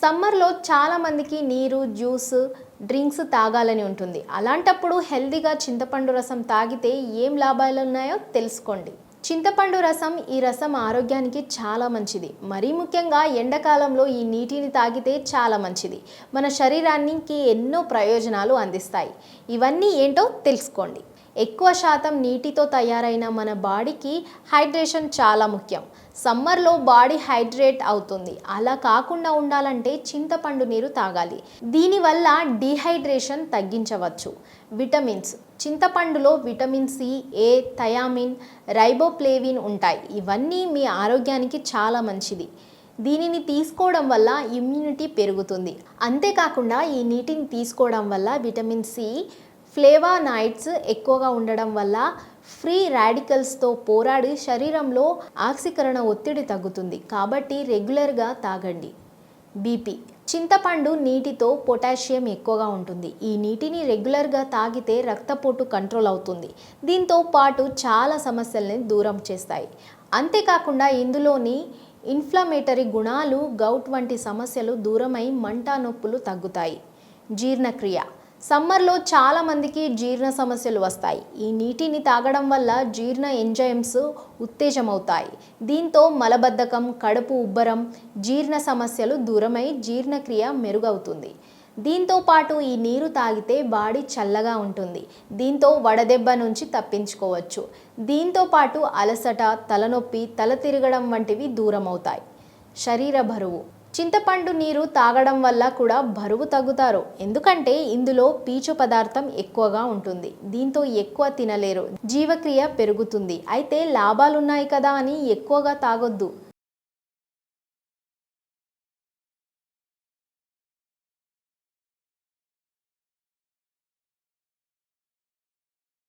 సమ్మర్లో చాలామందికి నీరు జ్యూస్ డ్రింక్స్ తాగాలని ఉంటుంది. అలాంటప్పుడు హెల్దీగా చింతపండు రసం తాగితే ఏం లాభాలు ఉన్నాయో తెలుసుకోండి. చింతపండు రసం ఈ రసం ఆరోగ్యానికి చాలా మంచిది. మరీ ముఖ్యంగా ఎండాకాలంలో ఈ నీటిని తాగితే చాలా మంచిది. మన శరీరానికి ఎన్నో ప్రయోజనాలు అందిస్తాయి. ఇవన్నీ ఏంటో తెలుసుకోండి. ఎక్కువ శాతం నీటితో తయారైన మన బాడీకి హైడ్రేషన్ చాలా ముఖ్యం. సమ్మర్లో బాడీ హైడ్రేట్ అవుతుంది. అలా కాకుండా ఉండాలంటే చింతపండు నీరు తాగాలి. దీనివల్ల డీహైడ్రేషన్ తగ్గించవచ్చు. Vitamins. చింతపండులో vitamin C A thiamine riboflavin ఉంటాయి. ఇవన్నీ మీ ఆరోగ్యానికి చాలా మంచిది. దీనిని తీసుకోవడం వల్ల ఇమ్యూనిటీ పెరుగుతుంది. అంతేకాకుండా ఈ నీటిని తీసుకోవడం వల్ల విటమిన్ సి ఫ్లేవానాయిడ్స్ ఎక్కువగా ఉండడం వల్ల ఫ్రీ రాడికల్స్తో పోరాడి శరీరంలో ఆక్సీకరణ ఒత్తిడి తగ్గుతుంది. కాబట్టి రెగ్యులర్గా తాగండి. బీపీ. చింతపండు నీటితో పొటాషియం ఎక్కువగా ఉంటుంది. ఈ నీటిని రెగ్యులర్గా తాగితే రక్తపోటు కంట్రోల్ అవుతుంది. దీంతో పాటు చాలా సమస్యల్ని దూరం చేస్తాయి. అంతేకాకుండా ఇందులోని ఇన్ఫ్లమేటరీ గుణాలు గౌట్ వంటి సమస్యలు దూరమై మంట నొప్పులు తగ్గుతాయి. జీర్ణక్రియ. సమ్మర్లో చాలామందికి జీర్ణ సమస్యలు వస్తాయి. ఈ నీటిని తాగడం వల్ల జీర్ణ ఎంజైమ్స్ ఉత్తేజమవుతాయి. దీంతో మలబద్ధకం కడుపు ఉబ్బరం జీర్ణ సమస్యలు దూరమై జీర్ణక్రియ మెరుగవుతుంది. దీంతో పాటు ఈ నీరు తాగితే బాడీ చల్లగా ఉంటుంది. దీంతో వడదెబ్బ నుంచి తప్పించుకోవచ్చు. దీంతో పాటు అలసట తలనొప్పి తల తిరగడం వంటివి దూరం అవుతాయి శరీర బరువు. చింతపండు నీరు తాగడం వల్ల కూడా బరువు తగ్గుతారు. ఎందుకంటే ఇందులో పీచు పదార్థం ఎక్కువగా ఉంటుంది. దీంతో ఎక్కువ తినలేరు. జీవక్రియ పెరుగుతుంది. అయితే లాభాలున్నాయి కదా అని ఎక్కువగా తాగొద్దు.